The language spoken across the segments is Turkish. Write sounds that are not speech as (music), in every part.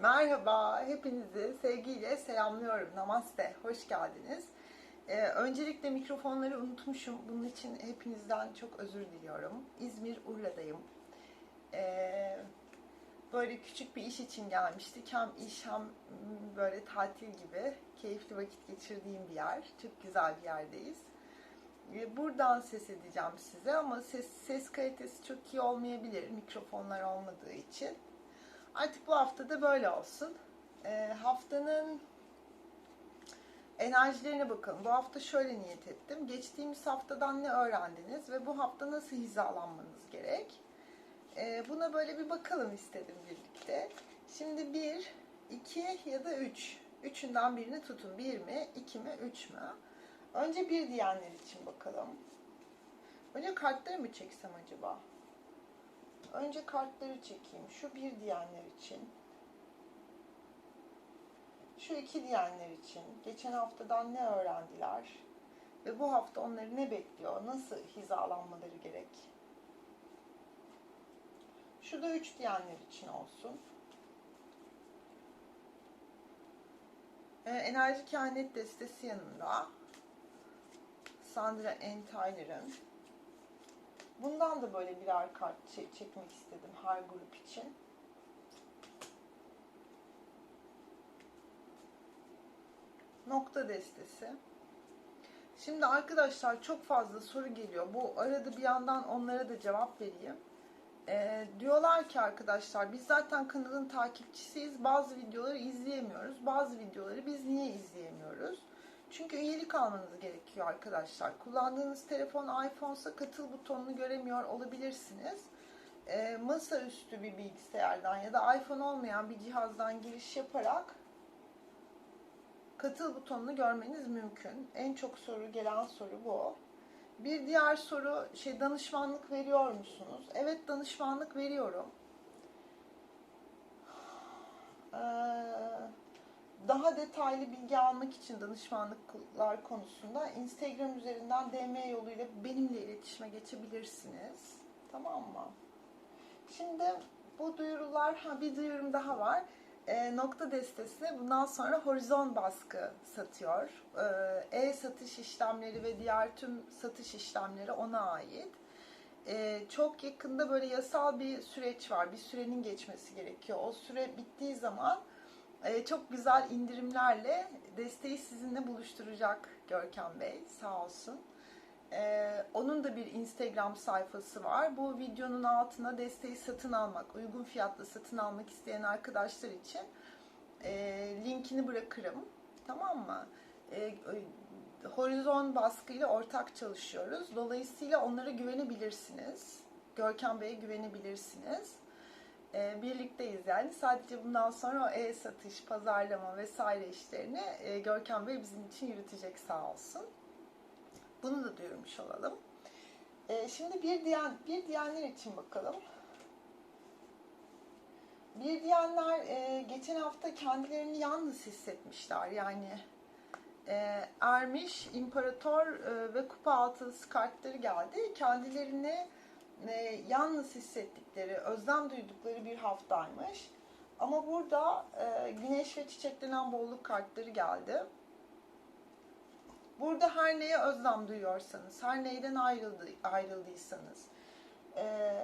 Merhaba, hepinizi sevgiyle selamlıyorum. Namaste, hoş geldiniz. Ee, öncelikle mikrofonları unutmuşum. Bunun için hepinizden çok özür diliyorum. İzmir, Urla'dayım. Ee, böyle küçük bir iş için gelmiştik. Hem iş hem böyle tatil gibi keyifli vakit geçirdiğim bir yer. Çok güzel bir yerdeyiz. Ee, Buradan ses edeceğim size ama ses, ses kalitesi çok iyi olmayabilir mikrofonlar olmadığı için. Artık bu hafta da böyle olsun. Ee, haftanın enerjilerine bakalım. Bu hafta şöyle niyet ettim. Geçtiğimiz haftadan ne öğrendiniz ve bu hafta nasıl hizalanmanız gerek? Ee, buna böyle bir bakalım istedim birlikte. Şimdi bir, iki ya da üç. Üçünden birini tutun. Bir mi, iki mi, üç mü? Önce bir diyenler için bakalım. Önce kartları mı çeksem acaba? Önce kartları çekeyim. Şu bir diyenler için. Şu iki diyenler için. Geçen haftadan ne öğrendiler? Ve bu hafta onları ne bekliyor? Nasıl hizalanmaları gerek? Şu da üç diyenler için olsun. Ee, enerji kehanet destesi yanında. Sandra N. Tyler'ın. Bundan da böyle birer kart çek- çekmek istedim her grup için. Nokta destesi. Şimdi arkadaşlar çok fazla soru geliyor. Bu arada bir yandan onlara da cevap vereyim. Ee, diyorlar ki arkadaşlar biz zaten kanalın takipçisiyiz. Bazı videoları izleyemiyoruz. Bazı videoları biz niye izleyemiyoruz? Çünkü üyelik almanız gerekiyor arkadaşlar. Kullandığınız telefon iPhone'sa katıl butonunu göremiyor olabilirsiniz. E, masaüstü bir bilgisayardan ya da iPhone olmayan bir cihazdan giriş yaparak katıl butonunu görmeniz mümkün. En çok soru gelen soru bu. Bir diğer soru şey danışmanlık veriyor musunuz? Evet danışmanlık veriyorum. Eee daha detaylı bilgi almak için danışmanlıklar konusunda Instagram üzerinden DM yoluyla benimle iletişime geçebilirsiniz. Tamam mı? Şimdi bu duyurular, ha bir duyurum daha var. E, nokta destesi bundan sonra horizon baskı satıyor. E, E-satış işlemleri ve diğer tüm satış işlemleri ona ait. E, çok yakında böyle yasal bir süreç var. Bir sürenin geçmesi gerekiyor. O süre bittiği zaman ee, çok güzel indirimlerle desteği sizinle buluşturacak Görkem Bey sağ olsun. Ee, onun da bir Instagram sayfası var. Bu videonun altına desteği satın almak, uygun fiyatla satın almak isteyen arkadaşlar için e, linkini bırakırım. Tamam mı? E, Horizon baskıyla ortak çalışıyoruz. Dolayısıyla onlara güvenebilirsiniz. Görkem Bey'e güvenebilirsiniz e, birlikteyiz yani. Sadece bundan sonra o e-satış, pazarlama vesaire işlerini e, Görkem Bey bizim için yürütecek sağ olsun. Bunu da duyurmuş olalım. E, şimdi bir diyen bir diyenler için bakalım. Bir diyenler e, geçen hafta kendilerini yalnız hissetmişler. Yani e, ermiş, imparator e, ve kupa altısı kartları geldi. Kendilerini e, yalnız hissettikleri, özlem duydukları bir haftaymış. Ama burada e, güneş ve çiçeklenen bolluk kartları geldi. Burada her neye özlem duyuyorsanız, her neyden ayrıldı, ayrıldıysanız, e,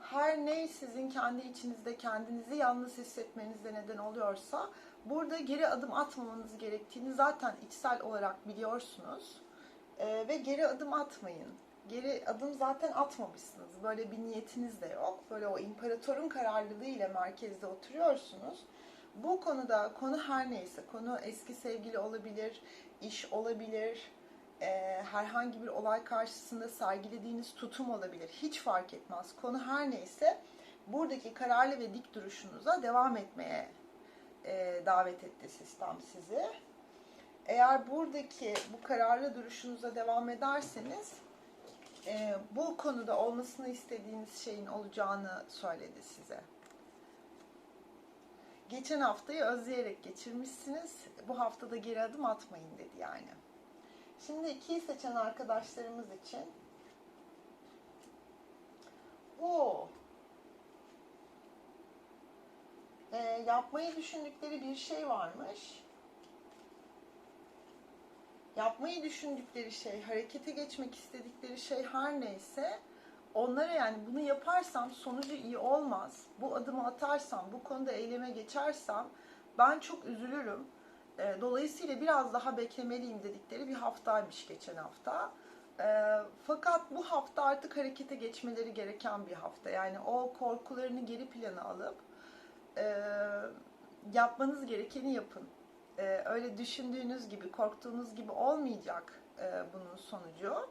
her ney sizin kendi içinizde kendinizi yalnız hissetmenize neden oluyorsa, burada geri adım atmamanız gerektiğini zaten içsel olarak biliyorsunuz. E, ve geri adım atmayın geri adım zaten atmamışsınız. Böyle bir niyetiniz de yok. Böyle o imparatorun kararlılığı ile merkezde oturuyorsunuz. Bu konuda konu her neyse, konu eski sevgili olabilir, iş olabilir, e, herhangi bir olay karşısında sergilediğiniz tutum olabilir. Hiç fark etmez. Konu her neyse buradaki kararlı ve dik duruşunuza devam etmeye e, davet etti sistem sizi. Eğer buradaki bu kararlı duruşunuza devam ederseniz e, bu konuda olmasını istediğiniz şeyin olacağını söyledi size. Geçen haftayı özleyerek geçirmişsiniz. Bu haftada geri adım atmayın dedi yani. Şimdi ikiyi seçen arkadaşlarımız için o e, yapmayı düşündükleri bir şey varmış. Yapmayı düşündükleri şey, harekete geçmek istedikleri şey her neyse onlara yani bunu yaparsam sonucu iyi olmaz. Bu adımı atarsam, bu konuda eyleme geçersem ben çok üzülürüm. E, dolayısıyla biraz daha beklemeliyim dedikleri bir haftaymış geçen hafta. E, fakat bu hafta artık harekete geçmeleri gereken bir hafta. Yani o korkularını geri plana alıp e, yapmanız gerekeni yapın. E, öyle düşündüğünüz gibi, korktuğunuz gibi olmayacak e, bunun sonucu.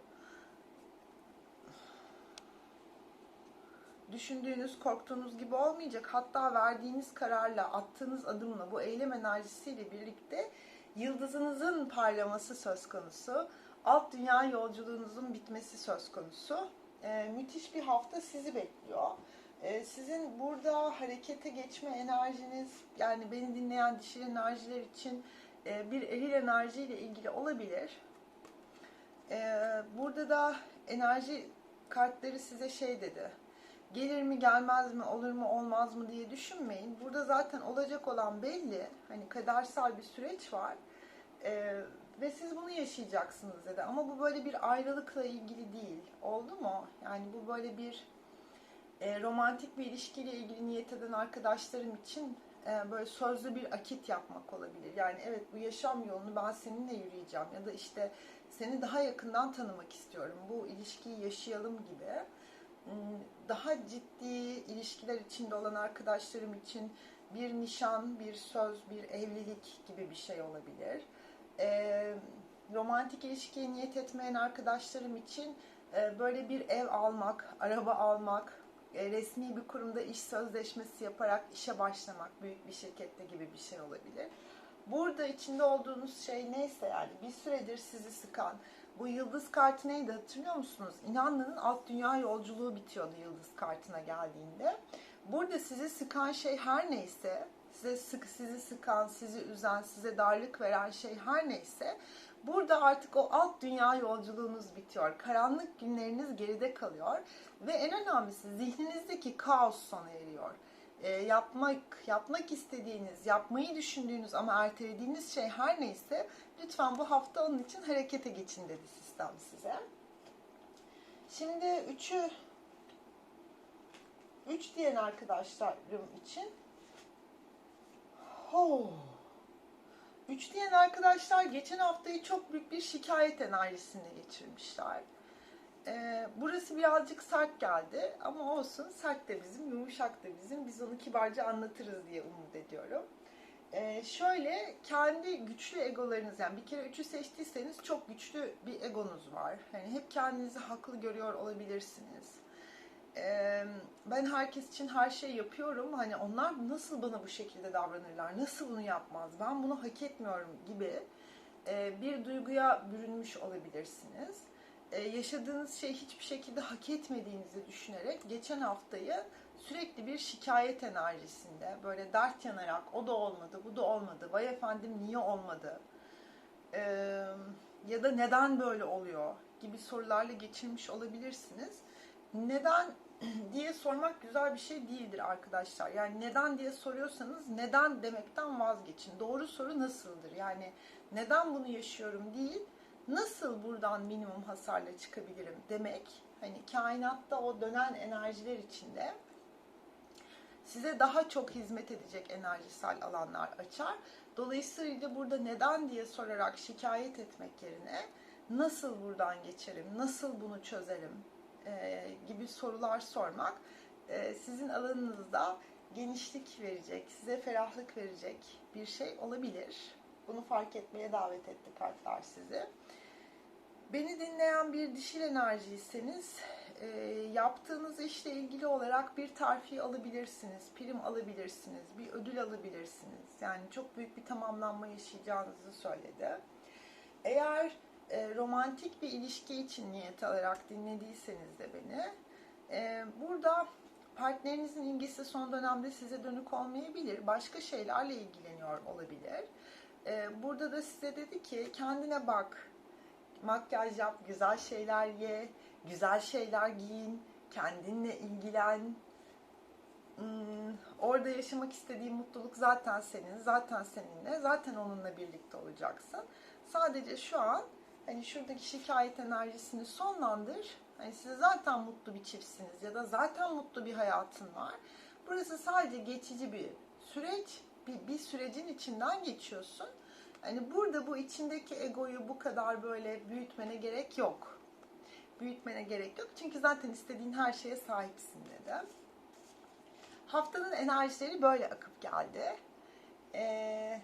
Düşündüğünüz, korktuğunuz gibi olmayacak. Hatta verdiğiniz kararla, attığınız adımla, bu eylem enerjisiyle birlikte yıldızınızın parlaması söz konusu. Alt dünya yolculuğunuzun bitmesi söz konusu. E, müthiş bir hafta sizi bekliyor. Ee, sizin burada harekete geçme enerjiniz, yani beni dinleyen dişil enerjiler için e, bir eril enerjiyle ilgili olabilir. Ee, burada da enerji kartları size şey dedi. Gelir mi gelmez mi olur mu olmaz mı diye düşünmeyin. Burada zaten olacak olan belli. Hani kadersel bir süreç var. Ee, ve siz bunu yaşayacaksınız dedi. Ama bu böyle bir ayrılıkla ilgili değil. Oldu mu? Yani bu böyle bir e, romantik bir ilişkiyle ilgili niyet eden arkadaşlarım için e, böyle sözlü bir akit yapmak olabilir. Yani evet bu yaşam yolunu ben seninle yürüyeceğim ya da işte seni daha yakından tanımak istiyorum. Bu ilişkiyi yaşayalım gibi. Hmm, Daha ciddi ilişkiler içinde olan arkadaşlarım için bir nişan, bir söz, bir evlilik gibi bir şey olabilir. E, romantik ilişkiye niyet etmeyen arkadaşlarım için e, böyle bir ev almak, araba almak, resmi bir kurumda iş sözleşmesi yaparak işe başlamak, büyük bir şirkette gibi bir şey olabilir. Burada içinde olduğunuz şey neyse yani bir süredir sizi sıkan, bu yıldız kartı neydi hatırlıyor musunuz? İnanlının alt dünya yolculuğu bitiyordu yıldız kartına geldiğinde. Burada sizi sıkan şey her neyse, size sık, sizi sıkan, sizi üzen, size darlık veren şey her neyse, burada artık o alt dünya yolculuğunuz bitiyor. Karanlık günleriniz geride kalıyor ve en önemlisi zihninizdeki kaos sona eriyor. E, yapmak, yapmak istediğiniz, yapmayı düşündüğünüz ama ertelediğiniz şey her neyse lütfen bu hafta onun için harekete geçin dedi sistem size. Şimdi üçü üç diyen arkadaşlarım için oh, üç diyen arkadaşlar geçen haftayı çok büyük bir şikayet enerjisinde geçirmişler. Ee, burası birazcık sert geldi ama olsun sert de bizim, yumuşak da bizim. Biz onu kibarca anlatırız diye umut ediyorum. Ee, şöyle kendi güçlü egolarınız yani bir kere üçü seçtiyseniz çok güçlü bir egonuz var. Yani hep kendinizi haklı görüyor olabilirsiniz. Ee, ben herkes için her şey yapıyorum. Hani onlar nasıl bana bu şekilde davranırlar? Nasıl bunu yapmaz? Ben bunu hak etmiyorum gibi e, bir duyguya bürünmüş olabilirsiniz e, yaşadığınız şey hiçbir şekilde hak etmediğinizi düşünerek geçen haftayı sürekli bir şikayet enerjisinde böyle dert yanarak o da olmadı, bu da olmadı, vay efendim niye olmadı e, ya da neden böyle oluyor gibi sorularla geçirmiş olabilirsiniz. Neden (clears throat) diye sormak güzel bir şey değildir arkadaşlar. Yani neden diye soruyorsanız neden demekten vazgeçin. Doğru soru nasıldır? Yani neden bunu yaşıyorum değil, nasıl buradan minimum hasarla çıkabilirim demek hani kainatta o dönen enerjiler içinde size daha çok hizmet edecek enerjisel alanlar açar. Dolayısıyla burada neden diye sorarak şikayet etmek yerine nasıl buradan geçerim, nasıl bunu çözerim e, gibi sorular sormak e, sizin alanınızda genişlik verecek, size ferahlık verecek bir şey olabilir. Bunu fark etmeye davet etti kartlar sizi. Beni dinleyen bir dişil enerjiyseniz e, yaptığınız işle ilgili olarak bir terfi alabilirsiniz, prim alabilirsiniz, bir ödül alabilirsiniz. Yani çok büyük bir tamamlanma yaşayacağınızı söyledi. Eğer e, romantik bir ilişki için niyet alarak dinlediyseniz de beni, e, burada partnerinizin ilgisi son dönemde size dönük olmayabilir. Başka şeylerle ilgileniyor olabilir. E, burada da size dedi ki kendine bak, makyaj yap, güzel şeyler ye, güzel şeyler giyin, kendinle ilgilen. Hmm, orada yaşamak istediğin mutluluk zaten senin, zaten seninle, zaten onunla birlikte olacaksın. Sadece şu an hani şuradaki şikayet enerjisini sonlandır. Hani siz zaten mutlu bir çiftsiniz ya da zaten mutlu bir hayatın var. Burası sadece geçici bir süreç, bir, bir sürecin içinden geçiyorsun. Hani burada bu içindeki egoyu bu kadar böyle büyütmene gerek yok. Büyütmene gerek yok. Çünkü zaten istediğin her şeye sahipsin dedim. Haftanın enerjileri böyle akıp geldi. Ee,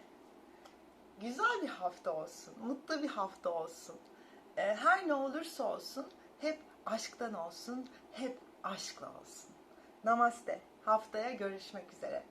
güzel bir hafta olsun, mutlu bir hafta olsun. Ee, her ne olursa olsun hep aşktan olsun, hep aşkla olsun. Namaste. Haftaya görüşmek üzere.